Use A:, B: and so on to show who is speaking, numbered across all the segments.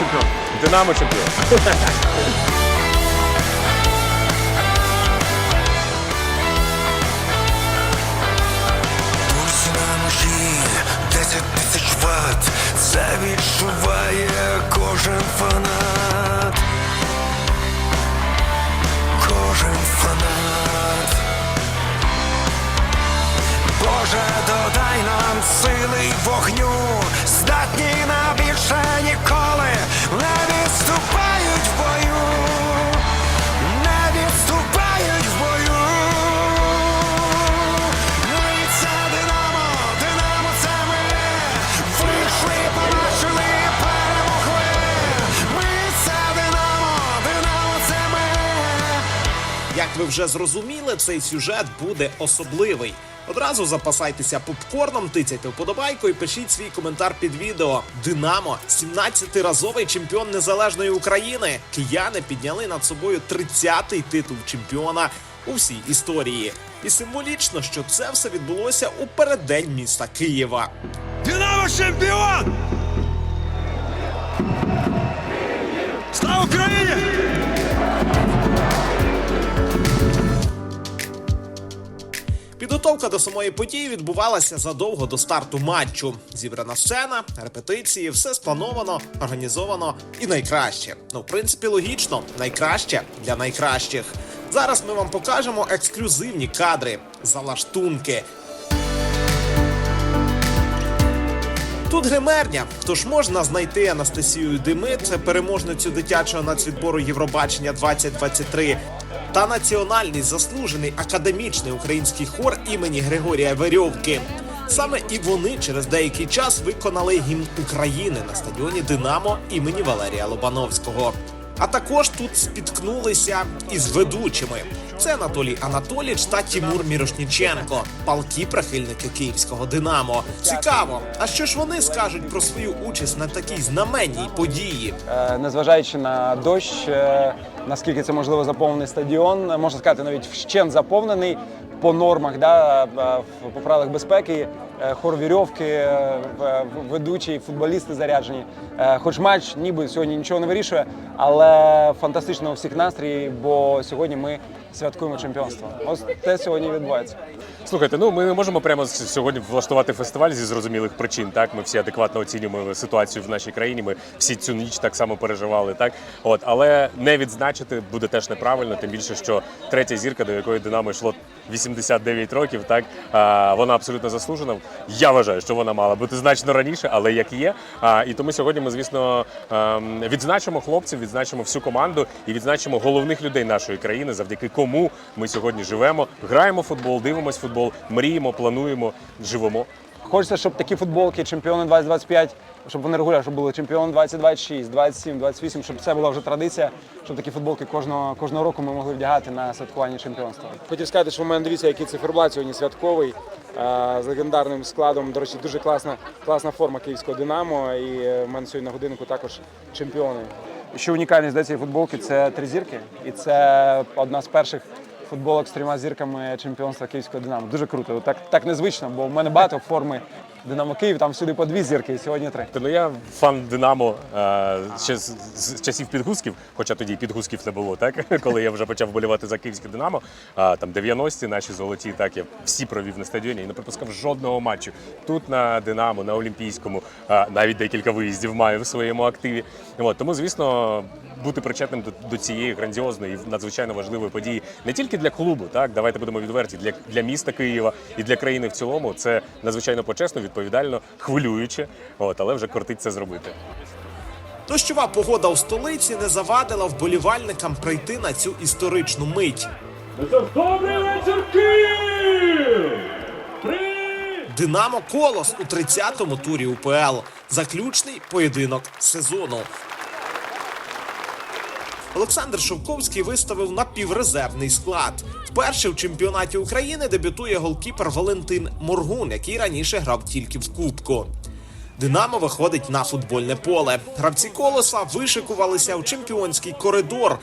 A: чемпіон.
B: Динамо чемпіон.
C: Пульс на межі 10 тисяч ватт Це відчуває кожен фанат Кожен фанат Боже, додай нам сили вогню
D: Як ви вже зрозуміли, цей сюжет буде особливий. Одразу запасайтеся попкорном, тицяйте вподобайку і пишіть свій коментар під відео. Динамо, 17-разовий чемпіон незалежної України. Кияни підняли над собою 30-й титул чемпіона у всій історії. І символічно, що це все відбулося у переддень міста Києва.
A: Динамо чемпіон! Слава Україні!
D: Підготовка до самої події відбувалася задовго до старту матчу. Зібрана сцена, репетиції, все сплановано, організовано і найкраще. Ну, в принципі, логічно, найкраще для найкращих. Зараз ми вам покажемо ексклюзивні кадри, залаштунки. Тут гримерня, тож можна знайти Анастасію Демит, переможницю дитячого нацвідбору Євробачення 2023, та національний заслужений академічний український хор імені Григорія Верьовки. Саме і вони через деякий час виконали гімн України на стадіоні Динамо імені Валерія Лобановського. А також тут спіткнулися із ведучими. Це Анатолій Анатоліч та Тімур Мірошніченко, палкі прихильники київського Динамо. Цікаво, а що ж вони скажуть про свою участь на такій знаменній події?
E: Е, незважаючи на дощ, е, наскільки це можливо заповнений стадіон, е, можна сказати, навіть вщент заповнений по нормах, да, по правилах безпеки, хор вірьовки, е, ведучі, футболісти заряджені. Е, Хоч матч ніби сьогодні нічого не вирішує, але фантастично у всіх настрій, бо сьогодні ми святкуємо чемпіонство. Ось те сьогодні відбувається.
B: Слухайте, ну ми не можемо прямо сьогодні влаштувати фестиваль зі зрозумілих причин. Так, ми всі адекватно оцінюємо ситуацію в нашій країні. Ми всі цю ніч так само переживали. Так, от, але не відзначити буде теж неправильно, тим більше, що третя зірка, до якої Динамо йшло 89 років, так вона абсолютно заслужена. Я вважаю, що вона мала бути значно раніше, але як є. І тому сьогодні ми, звісно, ем, відзначимо хлопців, відзначимо всю команду і відзначимо головних людей нашої країни, завдяки кому ми сьогодні живемо, граємо футбол, дивимось футбол, мріємо, плануємо, живемо.
E: Хочеться, щоб такі футболки чемпіони 2025, щоб вони регулярно щоб були чемпіон 2026, 27, 28, щоб це була вже традиція, щоб такі футболки кожного, кожного року ми могли вдягати на святкування чемпіонства. Хотів сказати, що в мене дивіться, який циферблат сьогодні святковий з легендарним складом. До речі, дуже класна, класна форма київського Динамо. І е, в мене сьогодні на годиннику також чемпіони. Що унікальність до цієї футболки це три зірки, і це одна з перших футболок з трьома зірками чемпіонства київського Динамо. Дуже круто. Так, так незвично, бо в мене багато форми Динамо Київ, там всюди по дві зірки, і сьогодні три.
B: Ну я фан Динамо е, ще з, з часів підгузків, хоча тоді підгузків не було, так коли я вже почав болівати за київське Динамо. А там 90-ті наші золоті, так я всі провів на стадіоні і не пропускав жодного матчу. Тут на Динамо, на Олімпійському, а, навіть декілька виїздів маю в своєму активі. От, тому, звісно. Бути причетним до, до цієї грандіозної і надзвичайно важливої події не тільки для клубу, так давайте будемо відверті, для, для міста Києва і для країни в цілому. Це надзвичайно почесно, відповідально, хвилююче, от, але вже кортить це зробити.
D: Дощова погода у столиці не завадила вболівальникам прийти на цю історичну мить.
F: Добрий вечір, Київ!
D: Динамо Колос у 30-му турі УПЛ. Заключний поєдинок сезону. Олександр Шовковський виставив напіврезервний склад. Вперше в чемпіонаті України дебютує голкіпер Валентин Моргун, який раніше грав тільки в Кубку. Динамо виходить на футбольне поле. Гравці колоса вишикувалися в чемпіонський коридор.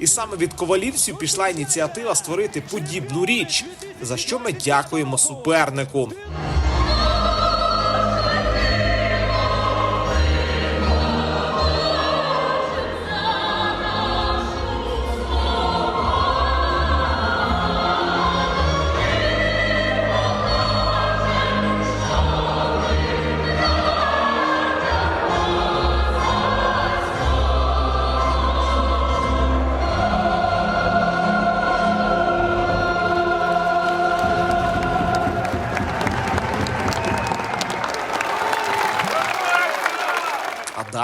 D: І саме від ковалівців пішла ініціатива створити подібну річ, за що ми дякуємо супернику.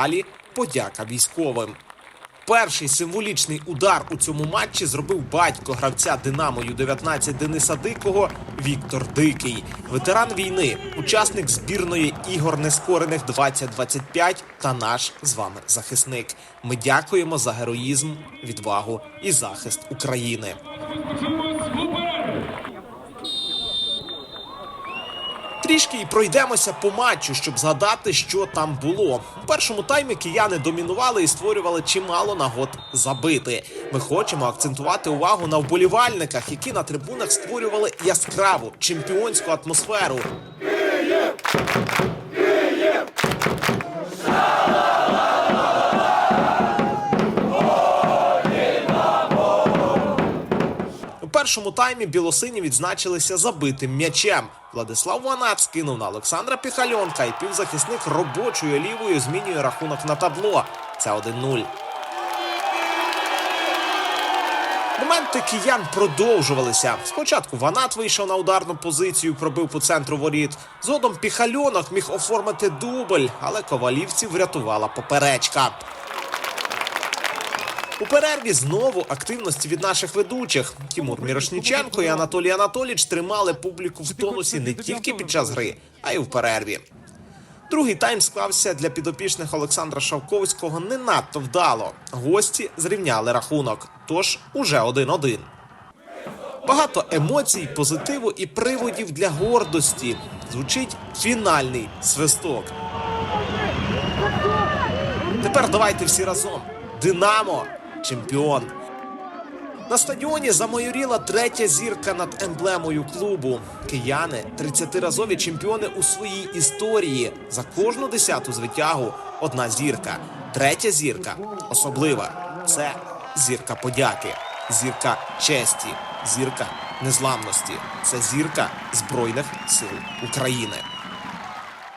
D: Далі подяка військовим. Перший символічний удар у цьому матчі зробив батько гравця Динамо Ю-19 Дениса Дикого Віктор Дикий, ветеран війни, учасник збірної ігор нескорених 2025 та наш з вами захисник. Ми дякуємо за героїзм, відвагу і захист України. Трішки і пройдемося по матчу, щоб згадати, що там було. У першому таймі кияни домінували і створювали чимало нагод забити. Ми хочемо акцентувати увагу на вболівальниках, які на трибунах створювали яскраву чемпіонську атмосферу. Першому таймі білосині відзначилися забитим м'ячем. Владислав Ванат скинув на Олександра Піхальонка, і півзахисник робочою лівою змінює рахунок на табло. Це 1-0. Моменти киян продовжувалися. Спочатку Ванат вийшов на ударну позицію, пробив по центру воріт. Згодом Піхальонок міг оформити дубль, але ковалівців врятувала поперечка. У перерві знову активності від наших ведучих. Тімур Мірошніченко і Анатолій Анатоліч тримали публіку в тонусі не тільки під час гри, а й в перерві. Другий тайм склався для підопічних Олександра Шавковського не надто вдало. Гості зрівняли рахунок, тож уже 1-1. Багато емоцій, позитиву і приводів для гордості. Звучить фінальний свисток. Тепер давайте всі разом. Динамо чемпіон. На стадіоні замайоріла третя зірка над емблемою клубу. Кияни 30-разові чемпіони у своїй історії. За кожну десяту звитягу одна зірка. Третя зірка особлива. Це зірка подяки, зірка честі, зірка незламності. Це зірка Збройних сил України.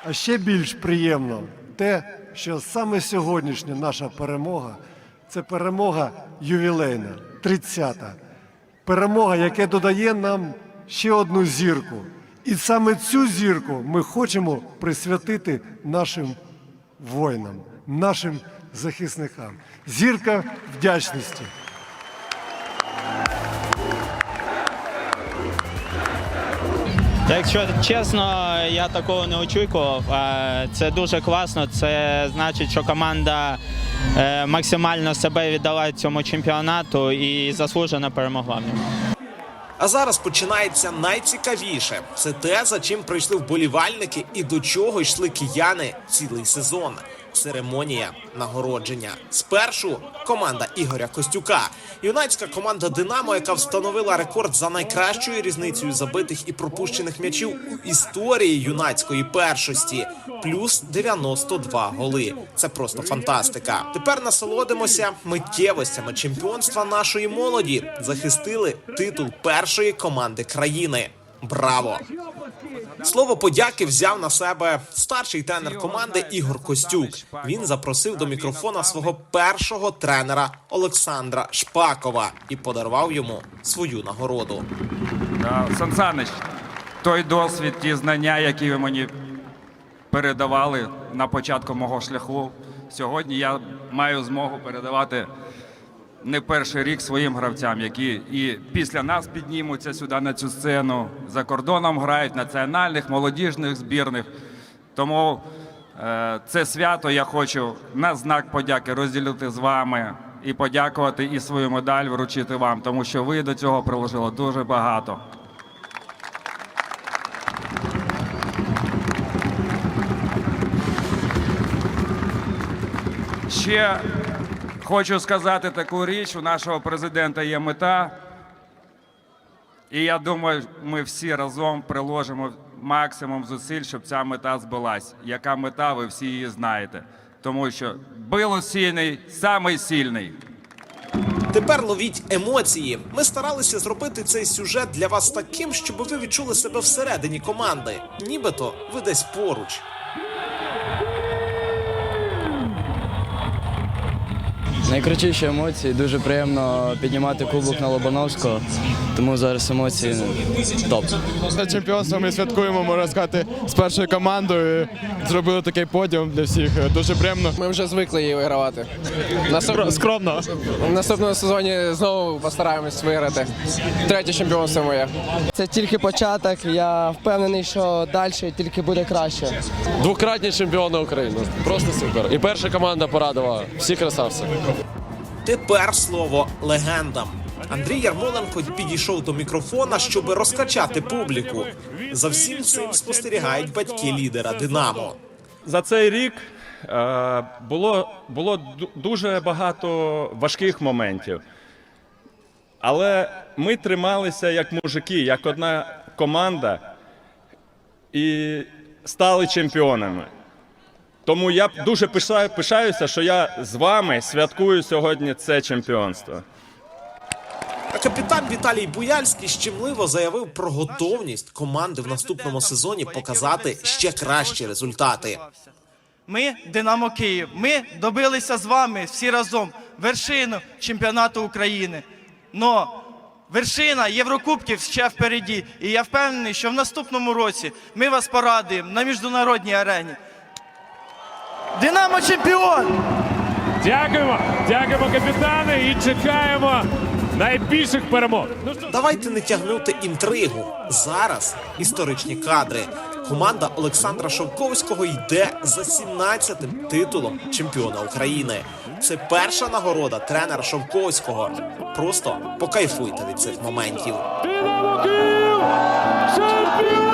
G: А ще більш приємно те, що саме сьогоднішня наша перемога це перемога ювілейна, 30-та. Перемога, яка додає нам ще одну зірку. І саме цю зірку ми хочемо присвятити нашим воїнам, нашим захисникам. Зірка вдячності.
H: Та Якщо чесно, я такого не очікував. Е, Це дуже класно. Це значить, що команда е, максимально себе віддала цьому чемпіонату і заслужено перемогла в ньому.
D: А зараз починається найцікавіше. Це те, за чим прийшли вболівальники і до чого йшли кияни цілий сезон. Церемонія нагородження. Спершу команда Ігоря Костюка, юнацька команда Динамо, яка встановила рекорд за найкращою різницею забитих і пропущених м'ячів у історії юнацької першості, плюс 92 голи. Це просто фантастика. Тепер насолодимося миттєвостями чемпіонства нашої молоді. Захистили титул першої команди країни. Браво! Слово подяки взяв на себе старший тренер команди Ігор Костюк. Він запросив до мікрофона свого першого тренера Олександра Шпакова і подарував йому свою нагороду.
I: Та, Сан Санич, той досвід, ті знання, які ви мені передавали на початку мого шляху, сьогодні я маю змогу передавати не перший рік своїм гравцям, які і після нас піднімуться сюди на цю сцену, за кордоном грають національних, молодіжних збірних. Тому е, це свято я хочу на знак подяки розділити з вами і подякувати і свою медаль вручити вам, тому що ви до цього приложили дуже багато. Ще хочу сказати таку річ: у нашого президента є мета. І я думаю, ми всі разом приложимо максимум зусиль, щоб ця мета збулась. Яка мета, ви всі її знаєте. Тому що било сильний, самий сильний.
D: Тепер ловіть емоції. Ми старалися зробити цей сюжет для вас таким, щоб ви відчули себе всередині команди, нібито ви десь поруч.
J: Найкрутіші емоції. Дуже приємно піднімати кубок на Лобановського. Тому зараз емоції топ.
K: Це чемпіонство ми святкуємо, можна сказати, з першою командою. Зробили такий подіум для всіх. Дуже приємно.
L: Ми вже звикли її вигравати. Наступ...
K: Скромно.
L: В наступному сезоні знову постараємось виграти. Третє чемпіонство моє.
J: Це тільки початок. Я впевнений, що далі тільки буде краще.
K: Двократні чемпіони України. Просто супер. І перша команда порадувала. Всі красавці.
D: Тепер слово легендам. Андрій Ярмоленко підійшов до мікрофона, щоб розкачати публіку. За всім цим спостерігають батьки лідера Динамо.
M: за цей рік е, було, було дуже багато важких моментів. Але ми трималися як мужики, як одна команда і стали чемпіонами. Тому я дуже пишаюся, що я з вами святкую сьогодні це чемпіонство.
D: Капітан Віталій Буяльський щемливо заявив про готовність команди в наступному сезоні показати ще кращі результати.
J: Ми Динамо Київ. Ми добилися з вами всі разом вершину чемпіонату України. Но вершина Єврокубків ще впереді. І я впевнений, що в наступному році ми вас порадуємо на міжнародній арені. Динамо чемпіон!
F: Дякуємо, дякуємо, капітани, і чекаємо найбільших перемог. Ну що
D: Давайте не тягнути інтригу. Зараз історичні кадри. Команда Олександра Шовковського йде за 17-тим титулом чемпіона України. Це перша нагорода тренера Шовковського. Просто покайфуйте від цих моментів.
F: Динамо Київ! Чемпіон!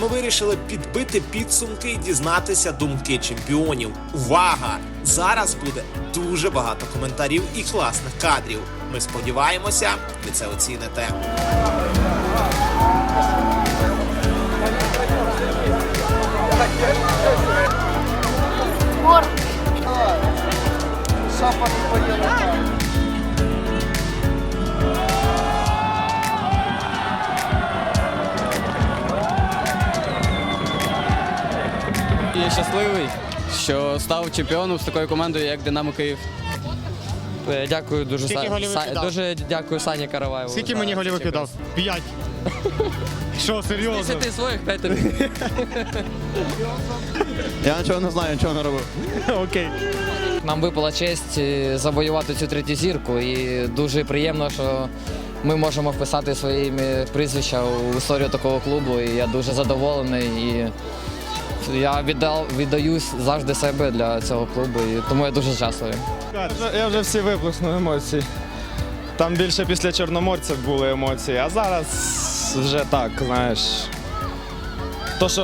D: Ми вирішили підбити підсумки і дізнатися думки чемпіонів. Увага! Зараз буде дуже багато коментарів і класних кадрів. Ми сподіваємося, ви це оціните.
J: Що став чемпіоном з такою командою, як Динамо Київ. Дякую дуже Са- дуже дякую Сані Караваєву. Скільки мені голів викидав? П'ять. Що, серйозно? Ти своїх п'ять тобі.
K: Я нічого не знаю, нічого не робив.
J: Нам випала честь е, завоювати цю третю зірку, і дуже приємно, що ми можемо вписати своїми прізвища у історію такого клубу. І я дуже задоволений. І я віддав, віддаюсь завжди себе для цього клубу, і тому я дуже щасливий.
K: Я вже всі виплеснув емоції. Там більше після Чорноморця були емоції, а зараз вже так, знаєш. То, що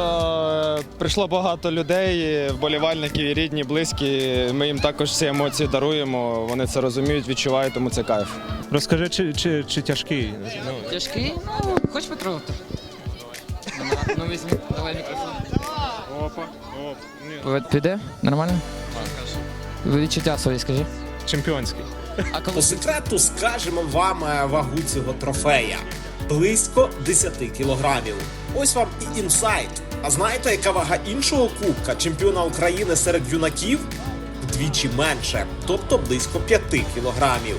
K: е, прийшло багато людей, вболівальників, і рідні, близькі, ми їм також ці емоції даруємо, вони це розуміють, відчувають, тому це кайф.
M: Розкажи, чи, чи, чи тяжкий?
J: Тяжкий? Ну, хоч потрогати. Ну, візьми, давай мікрофон.
K: Опа, оп.
J: Піде? Нормально? Відчуття свої, скажи.
K: Чемпіонський.
J: А коли
D: По секрету скажемо вам е, вагу цього трофея. Близько 10 кілограмів. Ось вам і інсайт. А знаєте, яка вага іншого кубка чемпіона України серед юнаків? Вдвічі менше, тобто близько 5 кілограмів.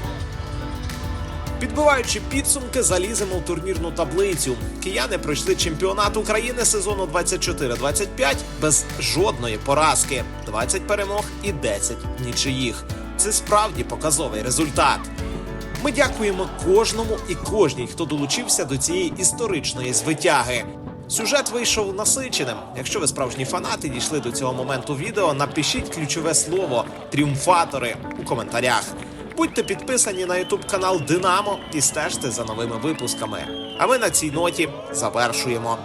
D: Підбиваючи підсумки, заліземо в турнірну таблицю. Кияни пройшли чемпіонат України сезону 24-25 без жодної поразки, 20 перемог і 10 нічиїх. Це справді показовий результат. Ми дякуємо кожному і кожній, хто долучився до цієї історичної звитяги. Сюжет вийшов насиченим. Якщо ви справжні фанати дійшли до цього моменту відео, напишіть ключове слово тріумфатори у коментарях. Будьте підписані на ютуб канал Динамо і стежте за новими випусками. А ми на цій ноті завершуємо.